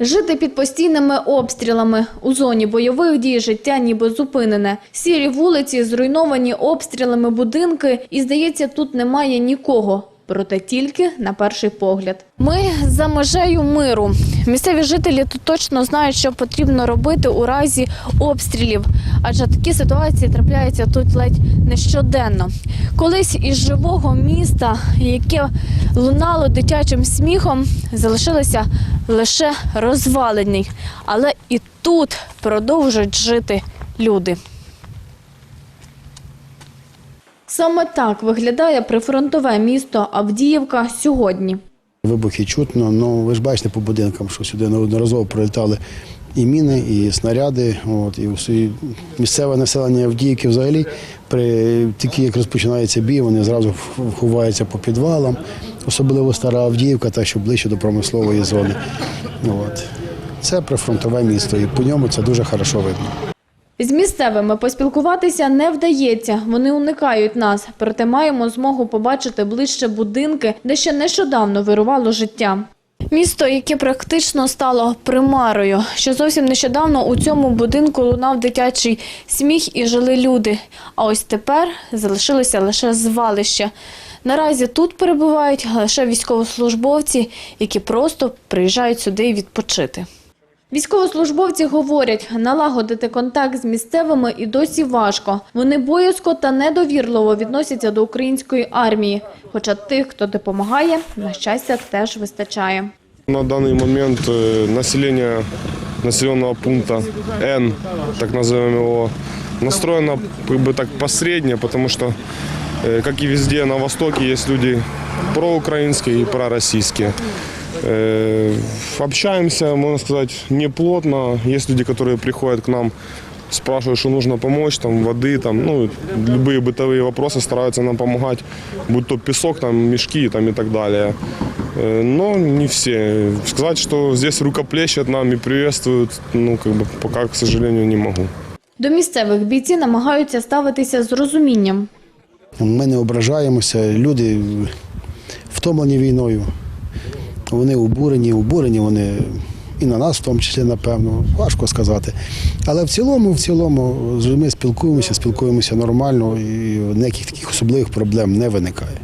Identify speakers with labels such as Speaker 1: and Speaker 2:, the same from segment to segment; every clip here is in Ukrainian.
Speaker 1: Жити під постійними обстрілами. У зоні бойових дій життя ніби зупинене. Сірі вулиці, зруйновані обстрілами будинки і, здається, тут немає нікого. Проте тільки на перший погляд. Ми за межею миру. Місцеві жителі тут точно знають, що потрібно робити у разі обстрілів, адже такі ситуації трапляються тут ледь не щоденно. Колись із живого міста, яке лунало дитячим сміхом, залишилися лише розвалені. Але і тут продовжують жити люди. Саме так виглядає прифронтове місто Авдіївка сьогодні.
Speaker 2: Вибухи чутно, ну ви ж бачите по будинкам, що сюди неодноразово прилітали і міни, і снаряди. От, і всі- місцеве населення Авдіївки взагалі, при тільки як розпочинається бій, вони зразу ховаються по підвалам, особливо стара Авдіївка, та що ближче до промислової зони. От. Це прифронтове місто, і по ньому це дуже хорошо видно.
Speaker 1: З місцевими поспілкуватися не вдається. Вони уникають нас, проте маємо змогу побачити ближче будинки, де ще нещодавно вирувало життя. Місто, яке практично стало примарою. Ще зовсім нещодавно у цьому будинку лунав дитячий сміх і жили люди. А ось тепер залишилося лише звалище. Наразі тут перебувають лише військовослужбовці, які просто приїжджають сюди відпочити. Військовослужбовці говорять, налагодити контакт з місцевими і досі важко. Вони боязко та недовірливо відносяться до української армії. Хоча тих, хто допомагає, на щастя, теж вистачає.
Speaker 3: На данный момент э, население населенного пункта Н, так назовем его, настроено как бы так посредне, потому что, э, как и везде на Востоке, есть люди проукраинские и пророссийские. Э, Общаемся, можно сказать, неплотно. Есть люди, которые приходят к нам, спрашивают, что нужно помочь, там, воды, там, ну, любые бытовые вопросы стараются нам помогать, будь то песок, там, мешки там, и так далее. Э, Но не все. Сказать, что здесь рукоплещут нам и приветствуют, ну, как бы, пока, к сожалению, не могу.
Speaker 1: До місцевих бійці намагаються ставитися з розумінням.
Speaker 2: Ми не ображаємося, люди втомлені війною. Вони обурені, обурені вони і на нас, в тому числі, напевно, важко сказати. Але в цілому, в цілому, з людьми спілкуємося, спілкуємося нормально і ніяких таких особливих проблем не виникає.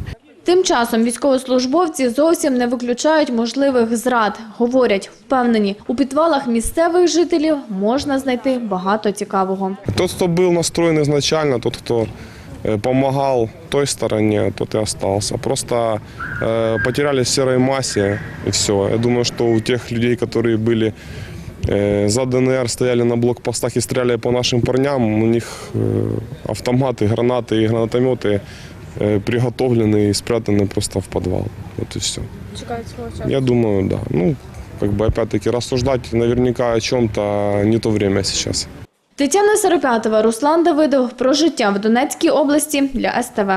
Speaker 1: Тим часом військовослужбовці зовсім не виключають можливих зрад. Говорять, впевнені, у підвалах місцевих жителів можна знайти багато цікавого.
Speaker 3: Тот, кто был настроен изначально, тот, кто э, помогал той стороне, тот и остался. Просто э, потеряли в серой массе и все. Я думаю, что у тех людей, которые были э, за ДНР, стояли на блокпостах и стреляли по нашим парням, у них э, автоматы, гранаты и гранатометы э, приготовлены и спрятаны просто в подвал. Вот и все. Я думаю, да. Ну, как бы опять-таки рассуждать наверняка о чем-то не то время сейчас.
Speaker 1: Тетяна Саропятова, Руслан Давидов про життя в Донецькій області для СТВ.